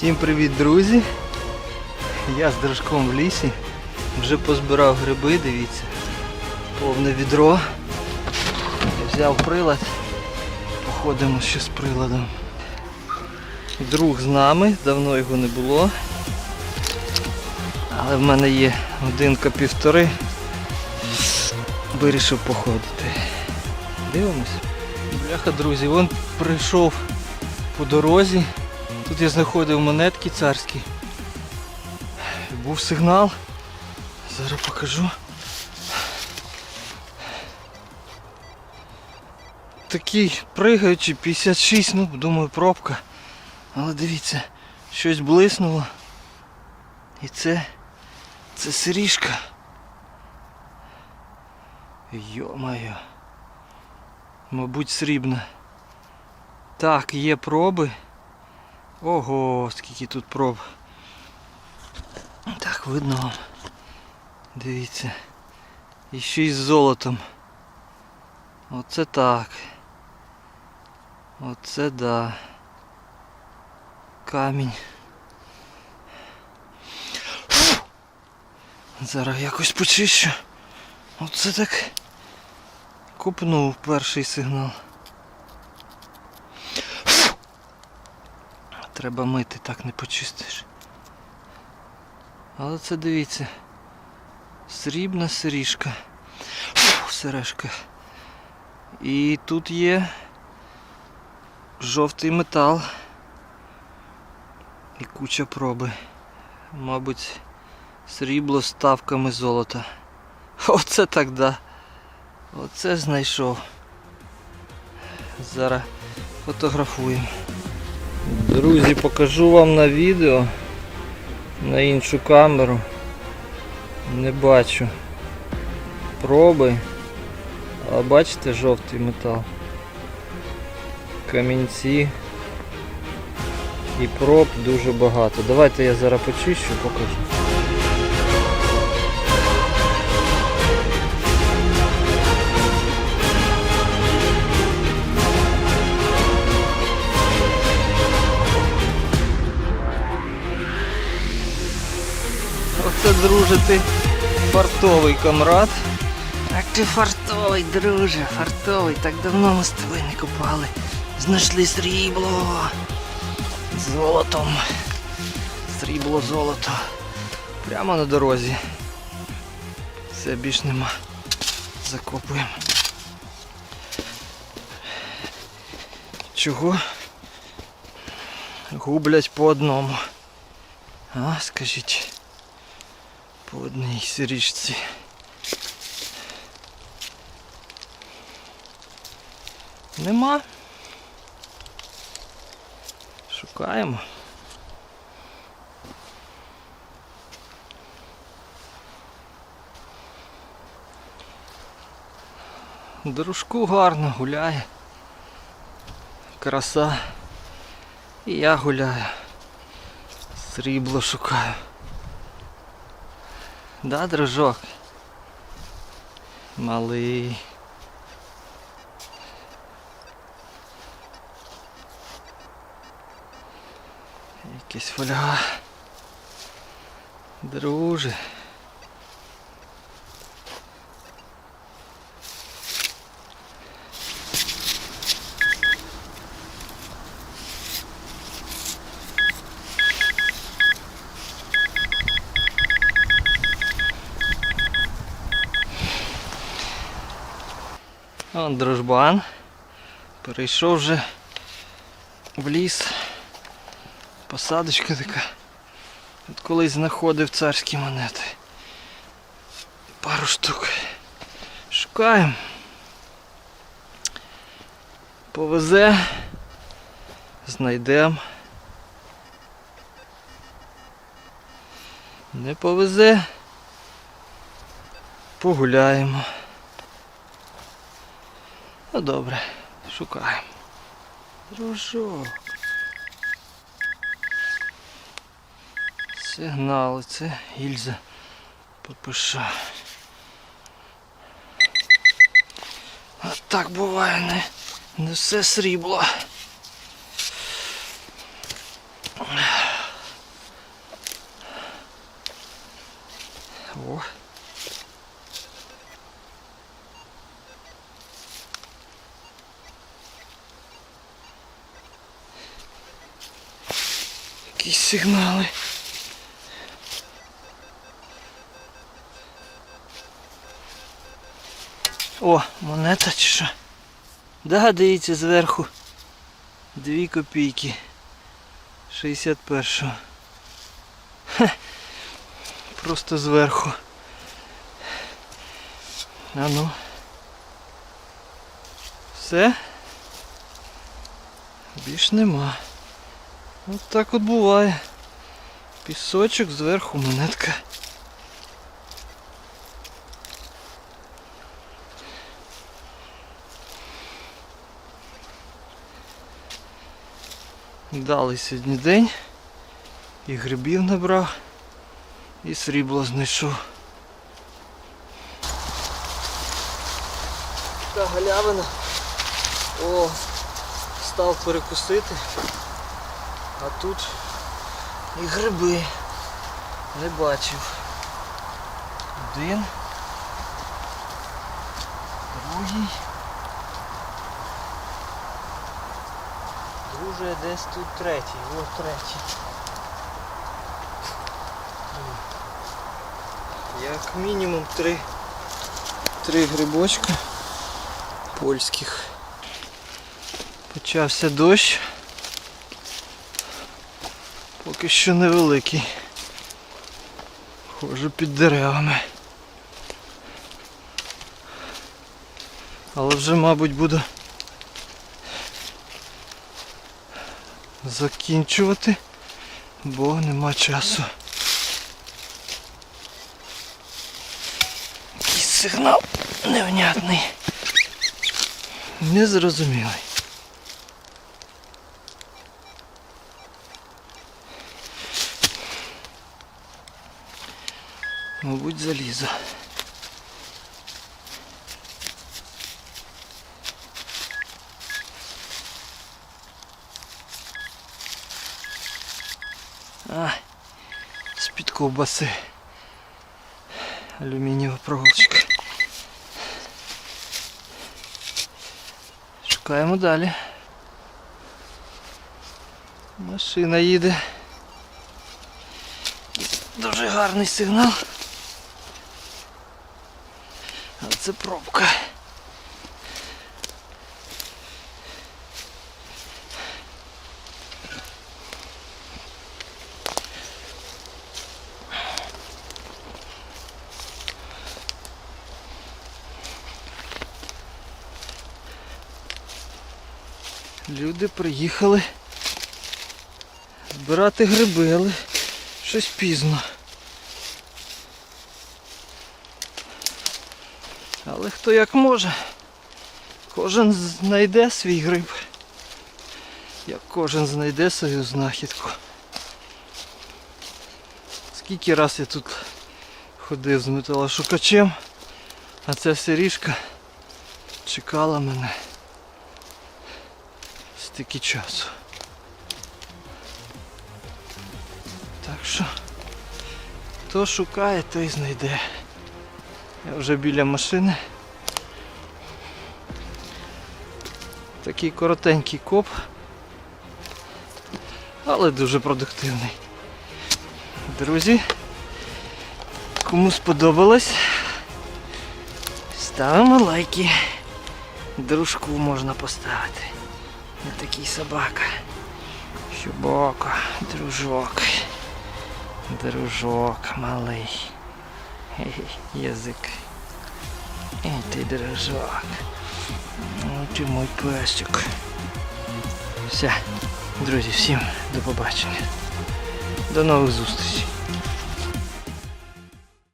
Всім привіт, друзі. Я з дружком в лісі. Вже позбирав гриби, дивіться. Повне відро. Я взяв прилад. Походимо ще з приладом. Друг з нами, давно його не було. Але в мене є годинка півтори. Вирішив походити. Дивимось. Бляха, друзі, він прийшов по дорозі. Тут я знаходив монетки царські. Був сигнал. Зараз покажу. Такий пригаючий 56, ну думаю пробка. Але дивіться, щось блиснуло. І це. Це сиріжка. Йо-моє. Мабуть, срібна. Так, є проби. Ого, скільки тут проб. Так, видно вам. Дивіться. І ще й з золотом. Оце так. Оце да. Камінь. Фу! Зараз якось почищу. Оце так. Купнув перший сигнал. Треба мити, так не почистиш. Але це дивіться. Срібна сиріжка. Фу, сережка. І тут є жовтий метал. І куча проби. Мабуть, срібло з ставками золота. Оце так да. Оце знайшов. Зараз фотографуємо. Друзі, покажу вам на відео на іншу камеру. Не бачу проби. А бачите жовтий метал. Камінці. І проб дуже багато. Давайте я зараз почищу, покажу. Оце, друже, ти фартовий комрад. Так ти фартовий, друже, фартовий. Так давно ми з тобою не купали. Знайшли срібло. Золотом. Срібло, золото. Прямо на дорозі. Все більш нема. Закопуємо. Чого? Гублять по одному. А, скажіть. По одній сирічці. Нема. Шукаємо. Дружку гарно гуляє. Краса. І я гуляю. Срібло шукаю. Да, дружок? Малий. Якісь фольга. Друже. Вон дружбан. Перейшов вже в ліс. Посадочка така. Тут колись знаходив царські монети. Пару штук. Шукаємо. Повезе. Знайдемо. Не повезе. Погуляємо. Ну добре, шукаємо. Дружок. Сигнали, це гільза ППШ. А так буває, не, не все срібло. Якісь сигнали. О, монета чи що? Да, дивіться зверху. Дві копійки. 61-го. Хе. Просто зверху. А ну. Все? Більш нема. От так от буває. Пісочок зверху монетка. Дали сьогодні день. І грибів набрав, і срібло знайшов. Така галявина. О, став перекусити. А тут і гриби. Не бачив. Один. Другий. Друже, десь тут третій. О, третій. Як мінімум три. Три грибочка польських. Почався дощ. Поки що невеликий. Ходжу під деревами. Але вже, мабуть, буду закінчувати, бо нема часу. Якийсь сигнал невнятний. Незрозумілий. Мабуть, залізо. А, з-під ковбаси. Алюмінієва проволочка. Шукаємо далі. Машина їде. Дуже гарний сигнал. А це пробка. Люди приїхали збирати гриби, але щось пізно. Але хто як може, кожен знайде свій гриб. Як кожен знайде свою знахідку. Скільки раз я тут ходив з металошукачем, а ця сиріжка чекала мене стільки часу. Так що, хто шукає, той знайде. Я вже біля машини. Такий коротенький коп, але дуже продуктивний. Друзі, кому сподобалось, ставимо лайки. Дружку можна поставити. Не такий собака. Щубока, дружок. Дружок малий. Хе-хе, Язик. Ей ти дружок. Ну ти мой песик. Все, друзі, всім до побачення. До нових зустрічей.